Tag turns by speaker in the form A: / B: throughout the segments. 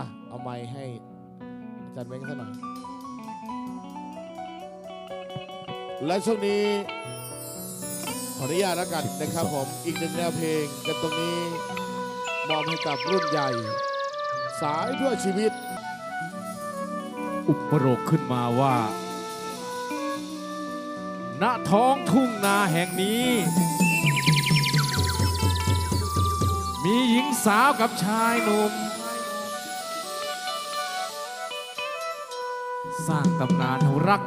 A: อะ เอาไม้ให้อาจารย์เม้งซะหน่อย และช่วงนี้ขออนุญาตแล้วกันนะครับผม อีกหนึ่งแนวเพลงกันตรงนี้มอบให้กับรุ่นใหญ่ สายเพื่อชีวิต
B: อุปโรกขึ้นมาว่า ณท้องทุ่งนาแห่งนี้ มีหญิงสาวกับชายหนุ่ม สร้างตำนานรัก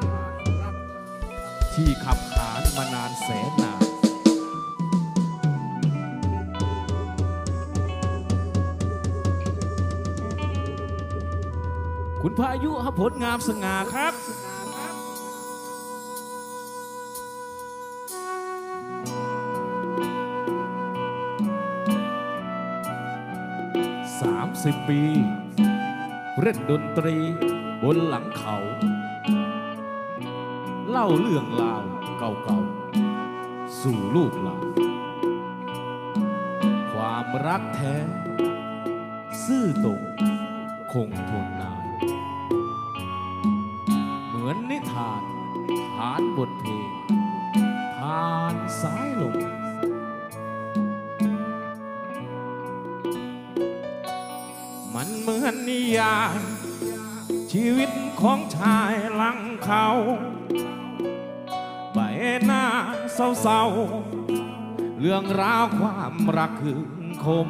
B: ที่ขับขานมานานแสนนานคุณพายุหผลงามสง่าครับสามสิบปี เล่นดนตรี บนหลังเขา เล่าเรื่องราวเก่าๆ สู่ลูกหลานความรักแท้ ซื่อตรงคงทนนาน เหมือนนิทานฐานบทเพลงผ่านสายลมมันเหมือนนิยาย ชีวิตของชายหลังเขา ใบหน้าเศร้าๆ เรื่องราวความรักคืนคม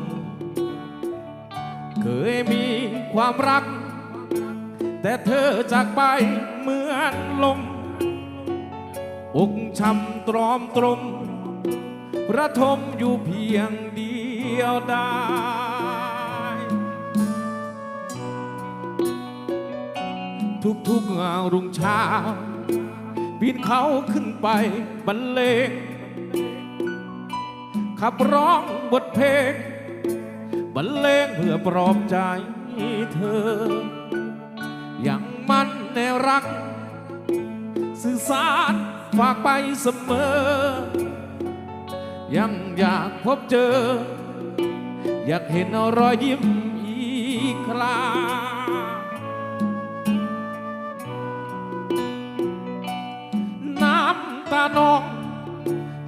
B: เคยมีความรัก แต่เธอจากไปเหมือนลมอกช้ำตรอมตรมระทมอยู่เพียงเดียวได้ ทุกๆรุ่งเช้าปีนเขาขึ้นไปบรรเลงขับร้องบทเพลงบรรเลงเพื่อปลอบใจเธอ อย่างมันในรัก สื่อสารฝากไปเสมอ ยังอยากพบเจอ อยากเห็นรอยยิ้มอีกครา นอง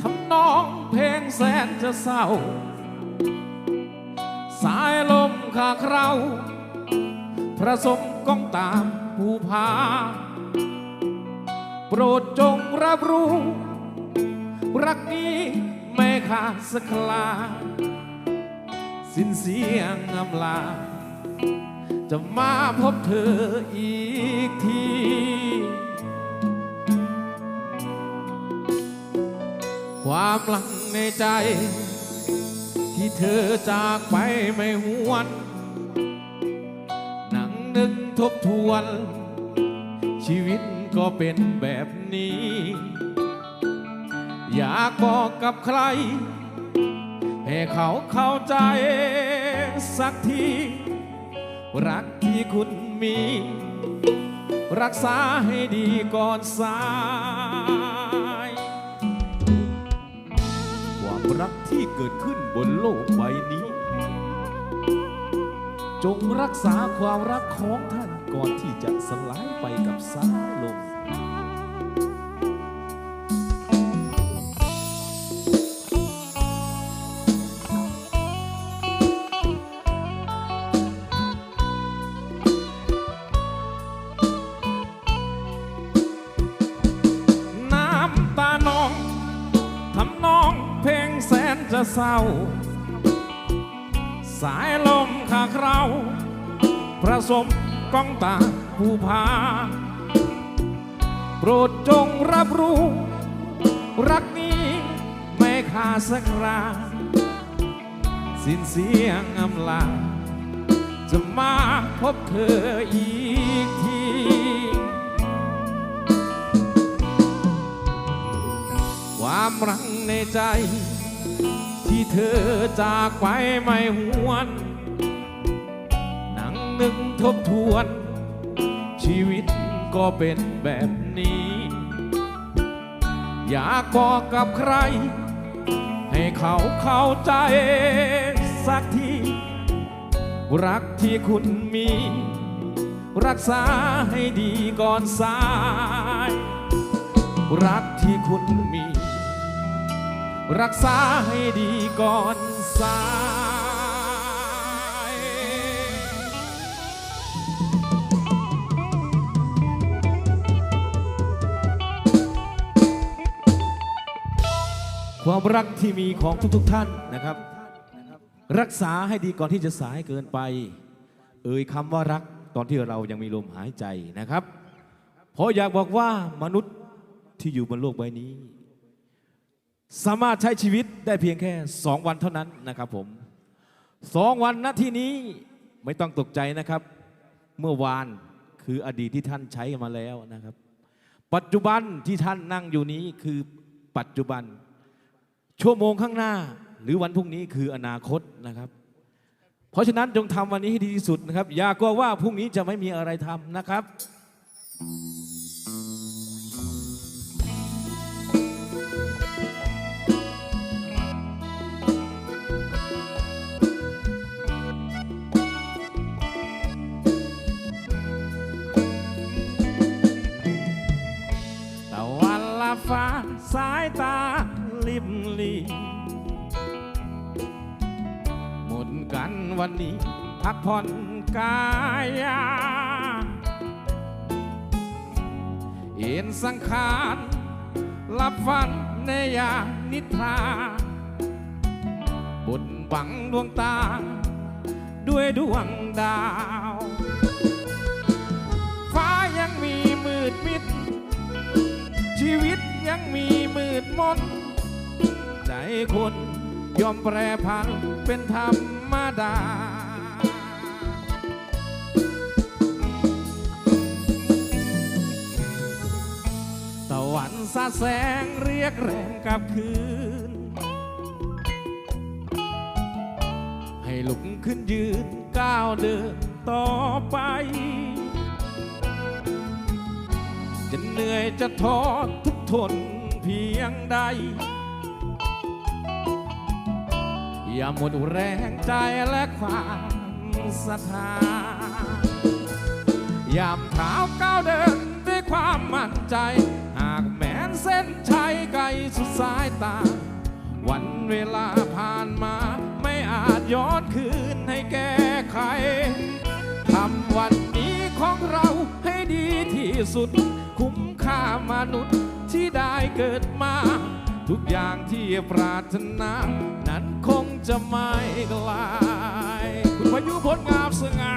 B: ทำน้องเพลงแสนจะเศร้า สายลมขาเคราพระสมก้องตามภูผาโปรดจงรับรู้ รักนี้ไม่ขาดสักลา สิ้นเสียงอำลา จะมาพบเธออีกที ความหลังในใจ ที่เธอจากไปไม่หวนนั่งนึกทบทวน ชีวิตก็เป็นแบบนี้ อยากบอกกับใคร ให้เขาเข้าใจสักที รักที่คุณมี รักษาให้ดีก่อนสาย รักที่เกิดขึ้นบนโลกใบนี้ จงรักษาความรักของท่านก่อนที่จะสลายไปกับสายลม จะเศร้า สายลมขาเคราประสมก้องตาผู้พา โปรดจงรับรู้ รักนี้ไม่ขาดสักราสิ้นเสียงอำลา จะมาพบเธออีกทีความรักในใจ ที่เธอจากไปไม่หวนนั่งนึกทบทวน ชีวิตก็เป็นแบบนี้ อยากบอกกับใคร ให้เขาเข้าใจสักที รักที่คุณมี รักษาให้ดีก่อนสาย รักที่คุณ รักษาให้ดีก่อนสายความรักที่มีของทุกๆทท่านนะครับ รักษาให้ดีก่อนที่จะสายเกินไป เอ่ยคำว่ารักตอนที่เรายังมีลมหายใจนะครับ เพราะอยากบอกว่ามนุษย์ที่อยู่บนโลกใบนี้ สามารถใช้ชีวิตได้เพียงแค่สองวันเท่านั้นนะครับผมสองวันณที่นี้ไม่ต้องตกใจนะครับ เมื่อวานคืออดีตที่ท่านใช้มาแล้วนะครับ ปัจจุบันที่ท่านนั่งอยู่นี้คือปัจจุบัน ชั่วโมงข้างหน้า หรือวันพรุ่งนี้คืออนาคตนะครับ เพราะฉะนั้นจงทำวันนี้ให้ดีที่สุดนะครับ อย่ากลัวว่าพรุ่งนี้จะไม่มีอะไรทำนะครับตะ ฟ้าสายตาลิบลีหมดกันวันนี้ พักผ่อนกายเอ็นสังขารหลับฝันในยานิทราบนบังดวงตา ด้วยดวงดาว ฟ้ายังมีมืดมิดชีวิต ยังมีมืดมน ใจคนยอมแปรผันเป็นธรรมดา ตะวันสาแสงเรียกแรงกลับคืน ให้ลุกขึ้นยืนก้าวเดินต่อไปจะเหนื่อยจะท้อทุก ทนเพียงใด อย่าหมดแรงใจและความศรัทธายามเท้าก้าวเดินด้วยความมั่นใจ หากแม้นเส้นชัยไกลสุดสายตา วันเวลาผ่านมาไม่อาจย้อนคืนให้แก้ไขทำวันนี้ของเราให้ดีที่สุด คุ้มค่ามนุษย์ ที่ได้เกิดมา ทุกอย่างที่ปรารถนา นั้นคงจะไม่ไกลคุณพายุพลงามสง่า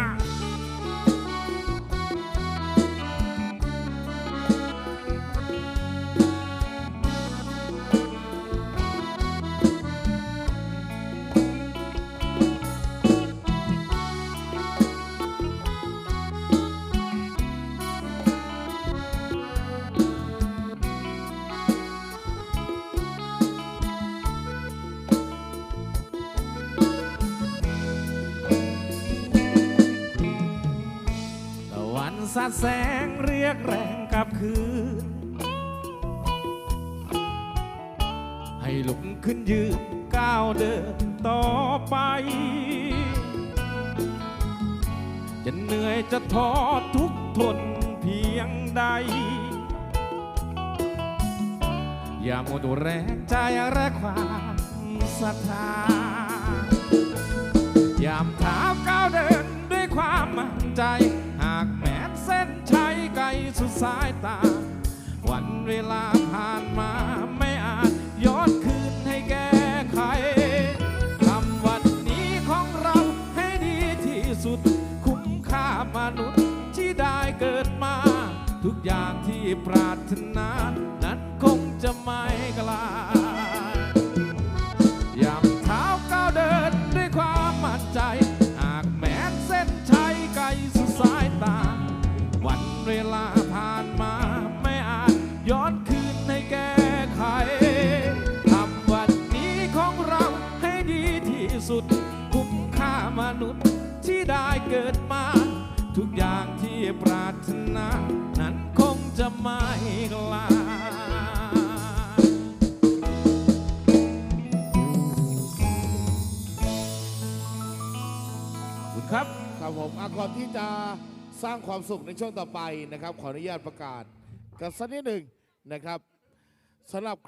B: ดแสงเรียกแรงกลับคืน ให้ลุกขึ้นยืนก้าวเดินต่อไป จะเหนื่อยจะท้อทุกทนเพียงใด อย่าหมดแรงใจและความศรัทธายามเท้าก้าวเดินด้วยความมั่นใจ สุดสายตา วันเวลาผ่านมา ถนา นั้นคงจะไม่ไกลาคุณครับ
A: ครับผมอะก่อนที่จะสร้างความสุขในช่วงต่อไปนะครับ ขออนุญาตประกาศกันสักนิดหนึ่งนะครับสำหรับเครื่อง